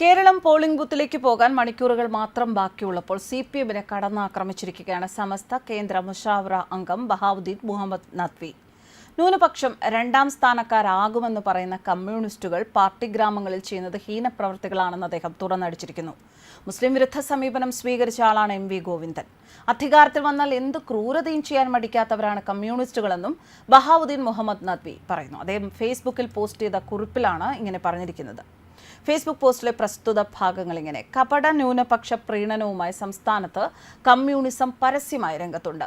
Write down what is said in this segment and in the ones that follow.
Keralam polling ബൂത്തിലേക്ക് പോകാൻ മണിക്കൂറുകൾ മാത്രം ബാക്കിയുള്ളപ്പോൾ സി പി എമ്മിനെ കടന്നാക്രമിച്ചിരിക്കുകയാണ് സമസ്ത കേന്ദ്ര മുഷാവറ അംഗം ബഹാവുദ്ദീൻ മുഹമ്മദ് നദ്വി. ന്യൂനപക്ഷം രണ്ടാം സ്ഥാനക്കാരാകുമെന്ന് പറയുന്ന കമ്മ്യൂണിസ്റ്റുകൾ പാർട്ടി ഗ്രാമങ്ങളിൽ ചെയ്യുന്നത് ഹീനപ്രവർത്തികളാണെന്ന് അദ്ദേഹം തുറന്നടിച്ചിരിക്കുന്നു. മുസ്ലിം വിരുദ്ധ സമീപനം സ്വീകരിച്ച ആളാണ് എം വി ഗോവിന്ദൻ. അധികാരത്തിൽ വന്നാൽ എന്ത് ക്രൂരതയും ചെയ്യാൻ മടിക്കാത്തവരാണ് കമ്മ്യൂണിസ്റ്റുകളെന്നും ബഹാവുദ്ദീൻ മുഹമ്മദ് നദ്വി പറയുന്നു. അദ്ദേഹം ഫേസ്ബുക്കിൽ പോസ്റ്റ് ചെയ്ത കുറിപ്പിലാണ് ഇങ്ങനെ പറഞ്ഞിരിക്കുന്നത്. ഫേസ്ബുക്ക് പോസ്റ്റിലെ പ്രസ്തുത ഭാഗങ്ങൾ ഇങ്ങനെ. കപട ന്യൂനപക്ഷ പ്രീണനവുമായി സംസ്ഥാനത്ത് കമ്മ്യൂണിസം പരസ്യമായി രംഗത്തുണ്ട്.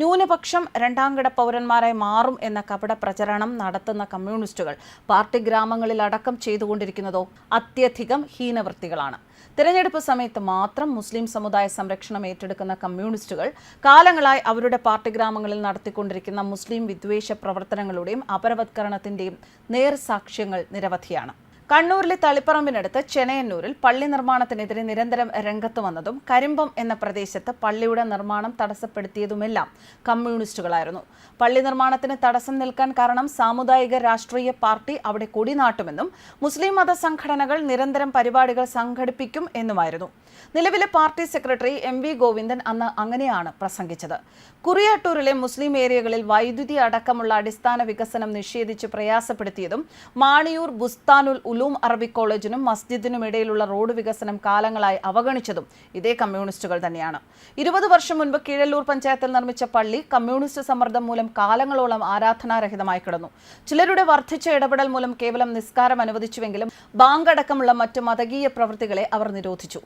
ന്യൂനപക്ഷം രണ്ടാംകിട പൗരന്മാരായി മാറും എന്ന കപട പ്രചരണം നടത്തുന്ന കമ്മ്യൂണിസ്റ്റുകൾ പാർട്ടി ഗ്രാമങ്ങളിൽ അടക്കം ചെയ്തുകൊണ്ടിരിക്കുന്നതോ അത്യധികം ഹീനവൃത്തികളാണ്. തിരഞ്ഞെടുപ്പ് സമയത്ത് മാത്രം മുസ്ലിം സമുദായ സംരക്ഷണം ഏറ്റെടുക്കുന്ന കമ്മ്യൂണിസ്റ്റുകൾ കാലങ്ങളായി അവരുടെ പാർട്ടി ഗ്രാമങ്ങളിൽ നടത്തിക്കൊണ്ടിരിക്കുന്ന മുസ്ലിം വിദ്വേഷ പ്രവർത്തനങ്ങളുടെയും അപരവത്കരണത്തിന്റെയും നേർസാക്ഷ്യങ്ങൾ നിരവധിയാണ്. കണ്ണൂരിലെ തളിപ്പറമ്പിനടുത്ത് ചെനയന്നൂരിൽ പള്ളി നിർമ്മാണത്തിനെതിരെ നിരന്തരം രംഗത്ത് വന്നതും കരിമ്പം എന്ന പ്രദേശത്ത് പള്ളിയുടെ നിർമ്മാണം തടസ്സപ്പെടുത്തിയതുമെല്ലാം കമ്മ്യൂണിസ്റ്റുകളായിരുന്നു. പള്ളി നിർമ്മാണത്തിന് തടസ്സം നിൽക്കാൻ കാരണം സാമുദായിക രാഷ്ട്രീയ പാർട്ടി അവിടെ കൊടിനാട്ടുമെന്നും മുസ്ലിം മത സംഘടനകൾ നിരന്തരം പരിപാടികൾ സംഘടിപ്പിക്കും എന്നുമായിരുന്നു. നിലവിലെ party secretary M V Govindan അന്ന് അങ്ങനെയാണ് പ്രസംഗിച്ചത്. കുറിയാട്ടൂരിലെ മുസ്ലിം ഏരിയകളിൽ വൈദ്യുതി അടക്കമുള്ള അടിസ്ഥാന വികസനം നിഷേധിച്ച് പ്രയാസപ്പെടുത്തിയതും മാണിയൂർ ബുസ്താനുൽ ഉലൂം അറബിക് കോളേജിനും മസ്ജിദിനും ഇടയിലുള്ള റോഡ് വികസനം കാലങ്ങളായി അവഗണിച്ചതും ഇതേ കമ്മ്യൂണിസ്റ്റുകൾ തന്നെയാണ്. ഇരുപത് വർഷം മുൻപ് കീഴല്ലൂർ പഞ്ചായത്തിൽ നിർമ്മിച്ച പള്ളി കമ്മ്യൂണിസ്റ്റ് സമ്മർദ്ദം മൂലം കാലങ്ങളോളം ആരാധനാരഹിതമായി കിടന്നു. ചിലരുടെ വർദ്ധിച്ച ഇടപെടൽ മൂലം കേവലം നിസ്കാരം അനുവദിച്ചുവെങ്കിലും ബാങ്ക് അടക്കമുള്ള മറ്റ് മതകീയ പ്രവൃത്തികളെ അവർ നിരോധിച്ചു.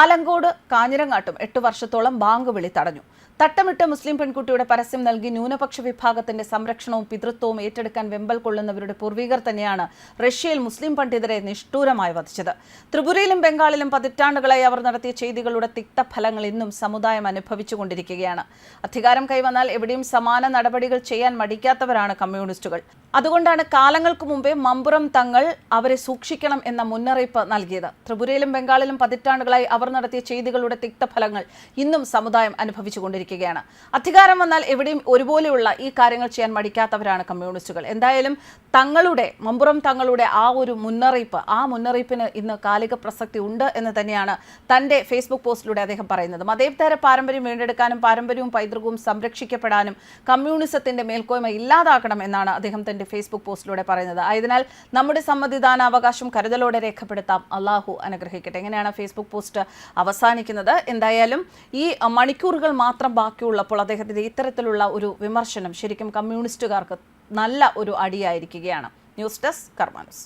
ആലങ്കോട് കാഞ്ഞിരങ്ങാട്ടും എട്ട് വർഷത്തോളം ബാങ്ക് വിളി തടഞ്ഞു തട്ടമിട്ട് മുസ്ലിം പെൺകുട്ടിയുടെ പരസ്യം നൽകി ന്യൂനപക്ഷ വിഭാഗത്തിന്റെ സംരക്ഷണവും പിതൃത്വവും ഏറ്റെടുക്കാൻ വെമ്പൽ കൊള്ളുന്നവരുടെ പൂർവികർ തന്നെയാണ് റഷ്യയിൽ മുസ്ലിം പണ്ഡിതരെ നിഷ്ഠൂരമായി വധിച്ചത്. ത്രിപുരയിലും ബംഗാളിലും പതിറ്റാണ്ടുകളായി അവർ നടത്തിയ ചെയ്തികളുടെ തിക്തഫലങ്ങൾ ഇന്നും സമുദായം അനുഭവിച്ചുകൊണ്ടിരിക്കുകയാണ്. അധികാരം കൈവന്നാൽ എവിടെയും സമാന നടപടികൾ ചെയ്യാൻ മടിക്കാത്തവരാണ് കമ്മ്യൂണിസ്റ്റുകൾ. അതുകൊണ്ടാണ് കാലങ്ങൾക്ക് മുമ്പേ മമ്പുറം തങ്ങൾ അവരെ സൂക്ഷിക്കണം എന്ന മുന്നറിയിപ്പ് നൽകിയത്. ത്രിപുരയിലും ബംഗാളിലും പതിറ്റാണ്ടുകളായി അവർ നടത്തിയ ചെയ്തികളുടെ തിക്തഫലങ്ങൾ ഇന്നും സമുദായം അനുഭവിച്ചുകൊണ്ടിരിക്കുകയാണ്. അധികാരം വന്നാൽ എവിടെയും ഒരുപോലെയുള്ള ഈ കാര്യങ്ങൾ ചെയ്യാൻ മടിക്കാത്തവരാണ് കമ്മ്യൂണിസ്റ്റുകൾ. എന്തായാലും തങ്ങളുടെ മമ്പുറം തങ്ങളുടെ ആ ഒരു മുന്നറിയിപ്പ് ആ മുന്നറിയിപ്പിന് ഇന്ന് കാലിക പ്രസക്തി ഉണ്ട് എന്ന് തന്നെയാണ് തന്റെ ഫേസ്ബുക്ക് പോസ്റ്റിലൂടെ അദ്ദേഹം പറയുന്നത്. മതേതര പാരമ്പര്യം വീണ്ടെടുക്കാനും പാരമ്പര്യവും പൈതൃകവും സംരക്ഷിക്കപ്പെടാനും കമ്മ്യൂണിസത്തിന്റെ മേൽക്കോയ്മ ഇല്ലാതാക്കണം എന്നാണ് അദ്ദേഹം തന്റെ ഫേസ്ബുക്ക് പോസ്റ്റിലൂടെ പറയുന്നത്. ആയതിനാൽ നമ്മുടെ സമ്മതിദാന അവകാശം കരുതലോടെ രേഖപ്പെടുത്താം. അള്ളാഹു അനുഗ്രഹിക്കട്ടെ. എങ്ങനെയാണ് ഫേസ്ബുക്ക് പോസ്റ്റ് അവസാനിക്കുന്നത്? എന്തായാലും ഈ മണിക്കൂറുകൾ മാത്രം ബാക്കിയുള്ളപ്പോൾ അദ്ദേഹത്തിന്റെ ഇത്തരത്തിലുള്ള ഒരു വിമർശനം ശരിക്കും കമ്മ്യൂണിസ്റ്റുകാർക്ക് നല്ല ഒരു അടിയായിരിക്കുകയാണ്. News desk കർമാനസ്